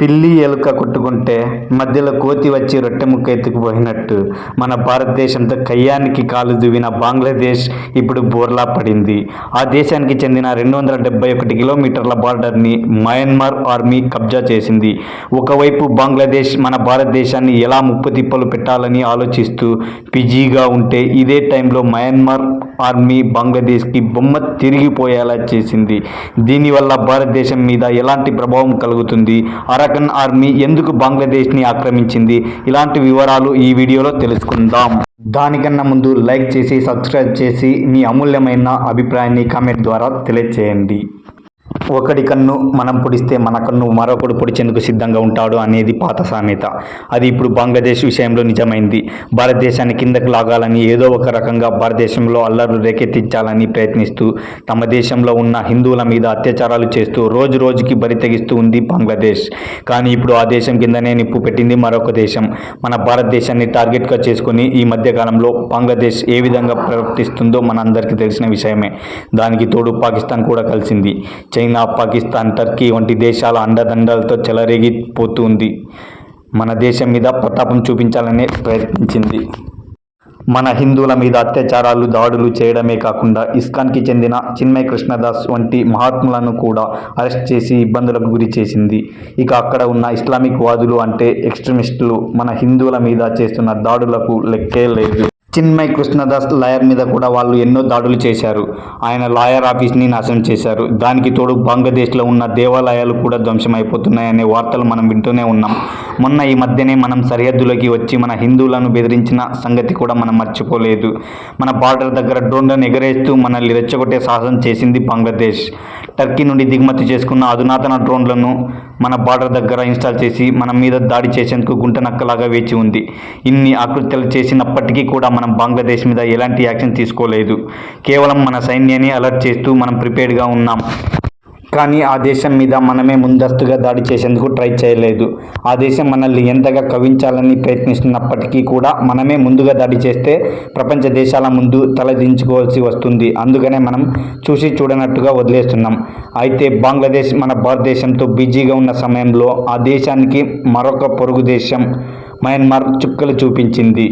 పిల్లి ఎలుక కొట్టుకుంటే మధ్యలో కోతి వచ్చి రొట్టె ముక్క ఎత్తుకుపోయినట్టు మన భారతదేశంతో కయ్యానికి కాలు దువ్విన బంగ్లాదేశ్ ఇప్పుడు బోర్లా పడింది. ఆ దేశానికి చెందిన రెండు వందల డెబ్బై ఒకటి కిలోమీటర్ల బార్డర్ని మయన్మార్ ఆర్మీ కబ్జా చేసింది. ఒకవైపు బంగ్లాదేశ్ మన భారతదేశాన్ని ఎలా ముప్పు తిప్పలు పెట్టాలని ఆలోచిస్తూ బిజీగా ఉంటే ఇదే టైంలో మయన్మార్ ఆర్మీ బంగ్లాదేశ్కి బొమ్మ తిరిగిపోయేలా చేసింది. దీనివల్ల భారతదేశం మీద ఎలాంటి ప్రభావం కలుగుతుంది? అరకన్ ఆర్మీ ఎందుకు బంగ్లాదేశ్ని ఆక్రమించింది? ఇలాంటి వివరాలు ఈ వీడియోలో తెలుసుకుందాం. దానికన్నా ముందు లైక్ చేసి సబ్స్క్రైబ్ చేసి మీ అమూల్యమైన అభిప్రాయాన్ని కామెంట్ ద్వారా తెలియచేయండి. ఒకడి కన్ను మనం పొడిస్తే మన కన్ను మరొకడు పొడిచేందుకు సిద్ధంగా ఉంటాడు అనేది పాత సామెత. అది ఇప్పుడు బంగ్లాదేశ్ విషయంలో నిజమైంది. భారతదేశాన్ని కిందకు లాగాలని ఏదో ఒక రకంగా భారతదేశంలో అల్లర్లు రేకెత్తించాలని ప్రయత్నిస్తూ తమ దేశంలో ఉన్న హిందువుల మీద అత్యాచారాలు చేస్తూ రోజు రోజుకి బరి తెగిస్తూ ఉంది బంగ్లాదేశ్. కానీ ఇప్పుడు ఆ దేశం కిందనే నిప్పు పెట్టింది మరొక దేశం. మన భారతదేశాన్ని టార్గెట్గా చేసుకుని ఈ మధ్యకాలంలో బంగ్లాదేశ్ ఏ విధంగా ప్రవర్తిస్తుందో మనందరికీ తెలిసిన విషయమే. దానికి తోడు పాకిస్తాన్ కూడా కలిసింది. చైనా పాకిస్తాన్ టర్కీ వంటి దేశాల అండదండలతో చెలరేగిపోతుంది. మన దేశం మీద ప్రతాపం చూపించాలనే ప్రయత్నించింది. మన హిందువుల మీద అత్యాచారాలు దాడులు చేయడమే కాకుండా ఇస్కాన్కి చెందిన చిన్మయ్ కృష్ణదాస్ వంటి మహాత్ములను కూడా అరెస్ట్ చేసి ఇబ్బందులకు గురి చేసింది. ఇక అక్కడ ఉన్న ఇస్లామిక్ వాదులు అంటే ఎక్స్ట్రీమిస్టులు మన హిందువుల మీద చేస్తున్న దాడులకు లెక్కే లేదు. చిన్మయ్ కృష్ణదాస్ లాయర్ మీద కూడా వాళ్ళు ఎన్నో దాడులు చేశారు. ఆయన లాయర్ ఆఫీస్ని నాశనం చేశారు. దానికి తోడు బంగ్లాదేశ్లో ఉన్న దేవాలయాలు కూడా ధ్వంసమైపోతున్నాయనే వార్తలు మనం వింటూనే ఉన్నాం. మొన్న ఈ మధ్యనే మనం సరిహద్దులోకి వచ్చి మన హిందువులను బెదిరించిన సంగతి కూడా మనం మర్చిపోలేదు. మన బార్డర్ దగ్గర డ్రోన్లను ఎగరేస్తూ మనల్ని రెచ్చగొట్టే సాహసం చేసింది బంగ్లాదేశ్. టర్కీ నుండి దిగుమతి చేసుకున్న అధునాతన డ్రోన్లను మన బార్డర్ దగ్గర ఇన్స్టాల్ చేసి మన మీద దాడి చేసేందుకు గుంట నక్కలాగా వేచి ఉంది. ఇన్ని ఆకృత్యాలు చేసినప్పటికీ కూడా మనం బంగ్లాదేశ్ మీద ఎలాంటి యాక్షన్ తీసుకోలేదు. కేవలం మన సైన్యాన్ని అలర్ట్ చేస్తూ మనం ప్రిపేర్డ్గా ఉన్నాం. కానీ ఆ దేశం మీద మనమే ముందస్తుగా దాడి చేసేందుకు ట్రై చేయలేదు. ఆ దేశం మనల్ని ఎంతగా కవించాలని ప్రయత్నిస్తున్నప్పటికీ కూడా మనమే ముందుగా దాడి చేస్తే ప్రపంచ దేశాల ముందు తలదించుకోవాల్సి వస్తుంది. అందుకనే మనం చూసి చూడనట్టుగా వదిలేస్తున్నాం. అయితే బంగ్లాదేశ్ మన భారతదేశంతో బిజీగా ఉన్న సమయంలో ఆ దేశానికి మరొక పొరుగు దేశం మయన్మార్ చుక్కలు చూపించింది.